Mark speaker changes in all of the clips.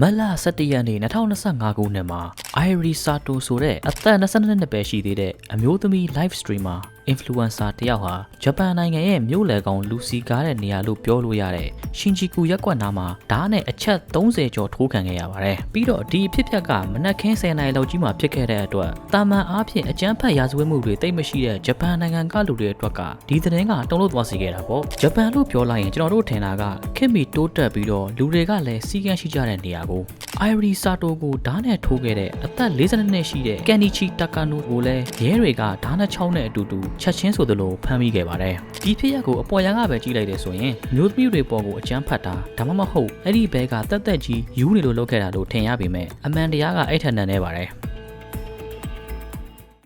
Speaker 1: မတ်လ17ရက်နေ့2025ခုနှစ်မှာ Irie Sato ဆိုတဲ့အသက်22နှစ်ပဲရှိသေးတဲ့အမျိုးသမီး live streamer influencer တယောက်ဟာဂျပန်နိုင်ငံရဲ့မြို့လယ်ကောင်လူစီကားတဲ့နေရာလို့ပြောလို့ရတဲ့ရှင်ဂျီကူရက်ကွက်နားမှာဓာတ်နဲ့အချက်30ကျော်ထိုးခံခဲ့ရပါတယ်။ပြီးတော့ဒီအဖြစ်အပျက်ကမနက်ခင်း10နာရီလောက်ကြီးမှာဖြစ်ခဲ့တဲ့အတွက်တာမန်အားဖြင့်အကြမ်းဖက်ရာဇဝတ်မှုတွေတိတ်မရှိတဲ့ဂျပန်နိုင်ငံကလူတွေအတွက်ကဒီသတင်းကတုံ့လို့သွားစေခဲ့တာပေါ့။ဂျပန်လို့ပြောလိုက်ရင်ကျွန်တော်တို့ထင်တာကခင်မီတိုးတက်ပြီးတော့လူတွေကလည်းစီကန်းရှိကြတဲ့နေရာကို Irie Sato ကိုဓာတ်နဲ့ထိုးခဲ့တဲ့အသက်42နှစ်ရှိတဲ့ Kenichi Takano ကိုလည်းရဲတွေကဓာတ်နဲ့ချောင်းနဲ့အတူတူချက်ချင်းဆိုသလိုဖမ်းမိခဲ့ပါတယ်။ဒီဖြစ်ရပ်ကိုအပေါ်ရန်ကပဲကြည့်လိုက်တယ်ဆိုရင်မျိုးသမီးတွေပေါ်ကိုအကြမ်းဖက်တာဒါမှမဟုတ်အဲ့ဒီဘဲကတက်တက်ကြီးယူနေလို့လုပ်ခဲ့တာလို့ထင်ရပေမဲ့အမှန်တရားကအဲ့ထက်နန်နေပါတယ်။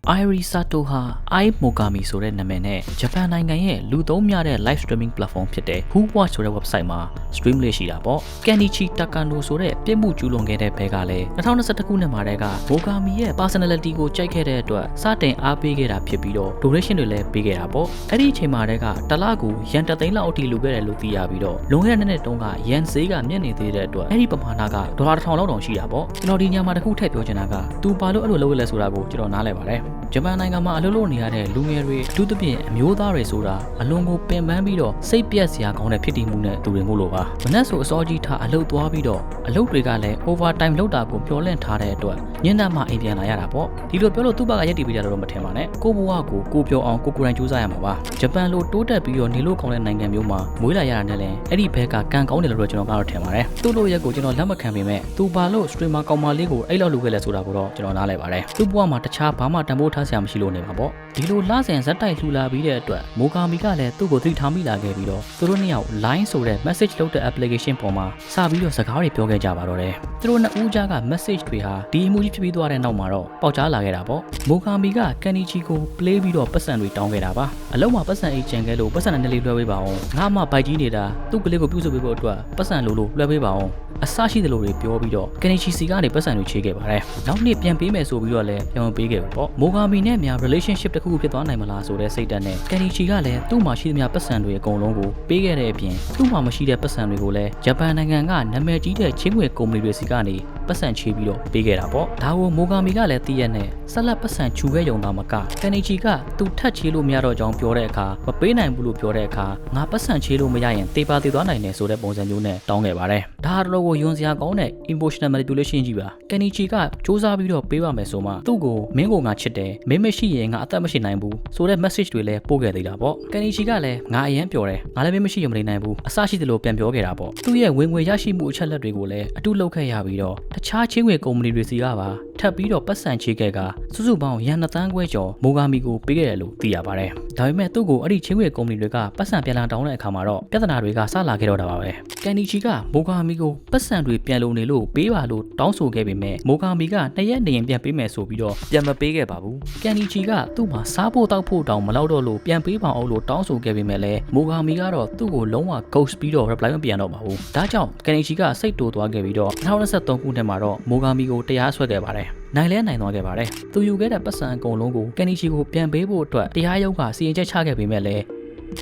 Speaker 1: Irie Sato ဟာ i Mogami ဆိုတဲ့နာမည်နဲ့ဂျပန်နိုင်ငံရဲ့လူသုံးများတဲ့ live streaming platform ဖြစ်တဲ့ Who Watch ဆိုတဲ့ website မှာ stream လေးရှိတာပေါ့။ Kenichi Takano ဆိုတဲ့ပြစ်မှုကျူးလွန်ခဲ့တဲ့ဘဲကလည်း2021ခုနှစ်မှာတည်းက Mogami ရဲ့ personality ကိုကြိုက်ခဲ့တဲ့အတွက်စတင်အားပေးခဲ့တာဖြစ်ပြီးတော့ donation တွေလည်းပေးခဲ့တာပေါ့။အဲ့ဒီအချိန်မှာတည်းကတလကူရန်တသိန်းလောက်အထိလူခဲ့တယ်လို့သိရပြီးတော့လွန်ခဲ့တဲ့နှစ်တုန်းကရန်ဈေးကမြင့်နေသေးတဲ့အတွက်အဲ့ဒီပမာဏကဒေါ်လာတစ်ထောင်လောက်တောင်ရှိတာပေါ့။ကျွန်တော်ဒီညမှာတစ်ခုထည့်ပြောချင်တာကသူဘာလို့အဲ့လိုလုပ်ရလဲဆိုတာကိုကျွန်တော်နားလည်ပါတယ်။ဂျပန်နိုင်ငံမှာအလုပ်လုပ်နေရတဲ့လူငယ်တွေအထူးသဖြင့်အမျိုးသားတွေဆိုတာအလွန်ကိုပင်ပန်းပြီးတော့စိတ်ပြက်စရာကောင်းတဲ့ဖြစ်တည်မှုနဲ့သူတွေမို့လို့ပါမနက်ဆိုအစောကြီးထားအလုပ်သွားပြီးတော့အလုပ်တွေကလည်း over time လုပ်တာကိုပြောလင့်ထားတဲ့အတွက်ညနေမှအိမ်ပြန်လာရတာပေါ့ဒီလိုပြောလို့သူ့ဘက်ကရက်တည်ပြီးကြတော့မထင်ပါနဲ့ကိုဘဝကိုကိုပြောအောင်ကိုကိုယ်တိုင်ကြိုးစားရမှာပါဂျပန်လိုတိုးတက်ပြီးတော့နေလို့ကောင်းတဲ့နိုင်ငံမျိုးမှာမွေးလာရတာနဲ့လည်းအဲ့ဒီဘက်ကကံကောင်းတယ်လို့တော့ကျွန်တော်ကတော့ထင်ပါတယ်သူ့လိုရက်ကိုကျွန်တော်လက်မခံပေမဲ့သူဘာလို့ streamer ကောင်မလေးကိုအဲ့လောက်လုပ်ခဲ့လဲဆိုတာကိုတော့ကျွန်တော်နားလည်ပါတယ်သူ့ဘဝမှာတခြားဘာမှတန်ဖိုးထားစရာမရှိလို့နေမှာပေါ့ ဒီလိုလဆင်ဇက်တိုက်လှူလာပြီးတဲ့အတွက်မိုကာမီကလည်းသူ့ကိုသိထားမိလာခဲ့ပြီးတော့သူတို့နှစ်ယောက် line ဆိုတဲ့ message လုပ်တဲ့ application ပေါ်မှာစပြီးတော့စကားတွေပြောခဲ့ကြပါတော့တယ်သူတို့နှစ်ဦးကြားက message တွေဟာဒီအမှုကြီးဖြစ်ပြီးသွားတဲ့နောက်မှာတော့ပေါက်ကြားလာခဲ့တာပေါ့မိုကာမီကကန်နီချီကို play ပြီးတော့ပတ်စံတွေတောင်းခဲ့တာပါအလုံးမှာပတ်စံအိတ်ချန်ခဲ့လို့ပတ်စံနဲ့လေးလွှဲပေးပါအောင်ငါမှဘိုက်ကြီးနေတာသူ့ကလေးကိုပြုစုပေးဖို့အတွက်ပတ်စံလိုလိုလွှဲပေးပါအောင်အစရှိသလိုတွေပြောပြီးတော့ကန်နီချီစီကနေပတ်စံတွေချေးခဲ့ပါတယ်။နောက်နှစ်ပြန်ပေးမယ်ဆိုပြီးတော့လည်းပြန်မပေးခဲ့ဘူးပေါ့။မိုဂါမီနဲ့များ relationship တစ်ခုခုဖြစ်သွားနိုင်မလားဆိုတဲ့စိတ်ဓာတ်နဲ့ကန်နီချီကလည်းသူ့မှာရှိသမျှပတ်စံတွေအကုန်လုံးကိုပေးခဲ့တဲ့အပြင်သူ့မှာမရှိတဲ့ပတ်စံတွေကိုလည်းဂျပန်နိုင်ငံကနာမည်ကြီးတဲ့ချင်းငွေကုမ္ပဏီတွေစီကနေပတ်စံချေးပြီးတော့ပေးခဲ့တာပေါ့။ဒါကိုမိုဂါမီကလည်းသိရနဲ့ဆက်လက်ပတ်စံချူခဲ့ရုံသာမကကန်နီချီကသူထက်ချေးလို့မရတော့ကြောင်းပြောတဲ့အခါမပေးနိုင်ဘူးလို့ပြောတဲ့အခါငါပတ်စံချေးလို့မရရင်တေးပါသေးသွားနိုင်တယ်ဆိုတဲ့ပုံစံမျိုးနဲ့တောင်းခဲ့ပါတယ်။ဒါတော့ကိုယွန်စရာကောင်းတဲ့ emotional manipulation ကြီးပါကန်နီချီကစူးစမ်းပြီးတော့ပေးပါမယ်ဆိုမှသူ့ကိုမင်းကိုငါချစ်တယ်မင်းမရှိရင်ငါအသက်မရှိနိုင်ဘူးဆိုတဲ့ message တွေလည်းပို့ခဲ့သေးတာပေါ့ကန်နီချီကလည်းငါအရင်ပြောတယ်ငါလည်းမင်းမရှိရင်မနေနိုင်ဘူးအစရှိသလိုပြန်ပြောခဲ့တာပေါ့သူ့ရဲ့ဝင်ငွေရရှိမှုအချက်လက်တွေကိုလည်းအတုလုပ်ခဲ့ရပြီးတော့တခြားချင်းငွေကုမ္ပဏီတွေစီကပါ ထပ်ပြီးတော့ပတ်စံချေးခဲ့ကစုစုပေါင်းရန်နှစ်သန်းခွဲကျော်မိုဂါမီကိုပေးခဲ့တယ်လို့သိရပါတယ်ဒါပေမဲ့သူ့ကိုအဲ့ဒီချင်းငွေကုမ္ပဏီတွေကပတ်စံပြန်လာတောင်းတဲ့အခါမှာတော့ပြဿနာတွေကစလာခဲ့တော့တာပါပဲကန်နီချီကမိုဂါမီကိုပတ်စံတွေပြန်လုံနေလို့ပေးပါလို့တောင်းဆိုခဲ့ပေမဲ့မိုဂါမီကနှစ်ရက်နေရင်ပြန်ပေးမယ်ဆိုပြီးတော့ပြန်မပေးခဲ့ပါဘူးကန်နီချီကသူ့မှာစားဖို့တောက်ဖို့တောင်းမလောက်တော့လို့ပြန်ပေးပါအောင်လို့တောင်းဆိုခဲ့ပေမဲ့လည်းမိုဂါမီကတော့သူ့ကိုလုံးဝ ghost ပြီးတော့ reply မပြန်တော့ပါဘူးဒါကြောင့်ကန်နီချီကစိတ်တိုးသွားခဲ့ပြီးတော့2023ခုနှစ်မှာတော့မိုဂါမီကိုတရားစွဲခဲ့ပါတယ် နိုင်လဲနိုင်သွားခဲ့ပါတယ်။သူယူခဲ့တဲ့ပတ်စံအကုန်လုံးကိုကန်နီချီကိုပြန်ပေးဖို့အတွက်တရားရုံးကစီရင်ချက်ချခဲ့ပေမဲ့လည်း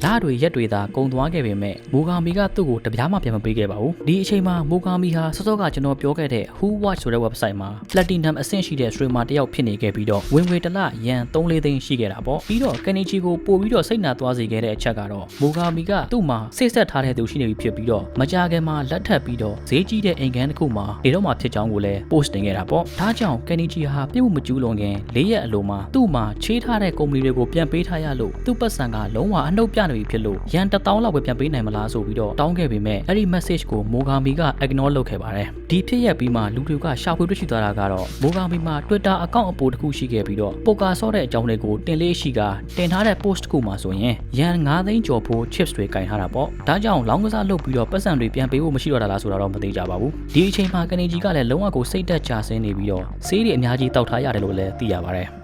Speaker 1: ဓာတ်တွေရက်တွေသာကုံသွားခဲ့ပေမဲ့မိုဂါမီကသူ့ကိုတပြားမှပြန်မပေးခဲ့ပါဘူးဒီအချိန်မှာမိုဂါမီဟာစောစောကကျွန်တော်ပြောခဲ့တဲ့ Who Watch ဆိုတဲ့ website မှာ Platinum အဆင့်ရှိတဲ့ streamer တယောက်ဖြစ်နေခဲ့ပြီးတော့ဝင်ငွေတစ်လရန်3-4သိန်းရှိခဲ့တာပေါ့ပြီးတော့ကန်နီချီကိုပို့ပြီးတော့စိတ်နာသွားစေခဲ့တဲ့အချက်ကတော့မိုဂါမီကသူ့မှာစိတ်ဆက်ထားတဲ့သူရှိနေပြီဖြစ်ပြီးတော့မကြခင်မှာလက်ထပ်ပြီးတော့ဈေးကြီးတဲ့အိမ်ခန်းတစ်ခုမှာနေတော့မှဖြစ်ကြောင်းကိုလည်း post တင်ခဲ့တာပေါ့ဒါကြောင့်ကန်နီချီဟာပြုတ်မကျူးလွန်ခင်၄ရက်အလိုမှာသူ့မှာချေးထားတဲ့ကုမ္ပဏီတွေကိုပြန်ပေးထားရလို့သူ့ပတ်စံကလုံးဝအနှုတ်ပြနေပြီဖြစ်လို့ရန်တစ်တောင်းလောက်ပဲပြန်ပေးနိုင်မလားဆိုပြီးတော့တောင်းခဲ့ပေမဲ့အဲ့ဒီ message ကိုမိုဂါမီက ignore လုပ်ခဲ့ပါတယ်ဒီဖြစ်ရက်ပြီးမှလူတွေကရှာဖွေတွေ့ရှိသွားတာကတော့မိုဂါမီမှာ Twitter အကောင့်အပိုတစ်ခုရှိခဲ့ပြီးတော့ပိုကာဆော့တဲ့အကြောင်းတွေကိုတင်လေးရှိကတင်ထားတဲ့ post တစ်ခုမှာဆိုရင်ရန်9သိန်းကျော်ဖို့ chips တွေကင်ထားတာပေါ့ဒါကြောင့်လောင်းကစားလုပ်ပြီးတော့ပတ်စံတွေပြန်ပေးဖို့မရှိတော့တာလားဆိုတာတော့မသိကြပါဘူးဒီအချိန်မှာကနေဂျီကလည်းလုံးဝကိုစိတ်သက်ကြဆင်းနေပြီးတော့ဆေးတွေအများကြီးတောက်ထားရတယ်လို့လည်းသိရပါတယ်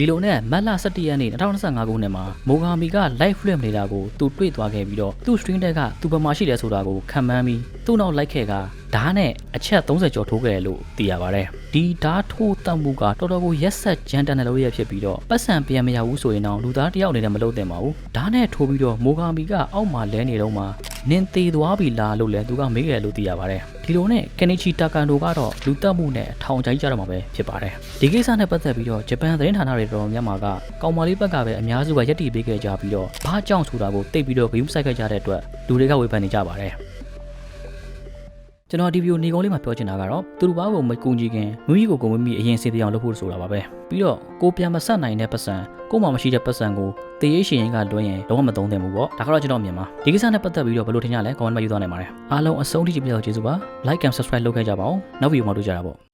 Speaker 1: ဒီလိုနဲ့မတ်လ17ရက်နေ့2025ခုနှစ်မှာမိုဂါမီက live film နေတာကိုသူတွေ့သွားခဲ့ပြီးတော့သူ့ stream တက်ကသူဘယ်မှာရှိတယ်ဆိုတာကိုခံမှန်းပြီးသူ့နောက်လိုက်ခဲ့ကဓာတ်နဲ့အချက်30ကျော်ထိုးခဲ့တယ်လို့သိရပါတယ်ဒီဓာတ်ထိုးတတ်မှုကတော်တော်ကိုရက်ဆက်ကြမ်းတမ်းတဲ့လုပ်ရဖြစ်ပြီးတော့ပတ်စံပြန်မရဘူးဆိုရင်တော့လူသားတယောက်အနေနဲ့မလုပ်သင့်ပါဘူးဓာတ်နဲ့ထိုးပြီးတော့မိုဂါမီကအောက်မှာလဲနေတော့မှ နင်သေးသွားပြီလားလို့လည်းသူကမေးရတယ်လို့သိရပါတယ်ဒီလိုနဲ့ကန်နီချီတာကန်တိုကတော့လူတက်မှုနဲ့ထောင်ချိုင်းကြတော့မှာပဲဖြစ်ပါတယ်ဒီကိစ္စနဲ့ပတ်သက်ပြီးတော့ဂျပန်သတင်းဌာနတွေတော်တော်များများကကောင်မလေးဘက်ကပဲအများစုကယက်တီပေးခဲ့ကြပြီးတော့ဘာကြောင့်ဆိုတာကိုတိတ်ပြီးတော့ဂရုစိုက်ခဲ့ကြတဲ့အတွက်လူတွေကဝေဖန်နေကြပါတယ် ကျွန်တော်ဒီဗီဒီယိုနေကုန်းလေးမှာပြောချင်တာကတော့သူတို့ဘာကိုမကူညီခင်မိမိကိုကိုမိမိအရင်စေတရားလုပ်ဖို့ဆိုတာပါပဲပြီးတော့ကိုပြန်မဆက်နိုင်တဲ့ပတ်စံကိုမှမရှိတဲ့ပတ်စံကိုတေးရရှင်ရင်ကလွှဲရင်လုံးဝမသုံးသင့်ဘူးပေါ့ဒါကတော့ကျွန်တော်အမြင်ပါဒီကိစ္စနဲ့ပတ်သက်ပြီးတော့ဘယ်လိုထင်ကြလဲ comment မှာယူသွားနိုင်ပါတယ်အားလုံးအဆုံးထိကြည့်ပြတော့ကျေးဇူးပါ like and subscribe လုပ်ခဲ့ကြပါဦးနောက်ဗီဒီယိုမှာတွေ့ကြတာပေါ့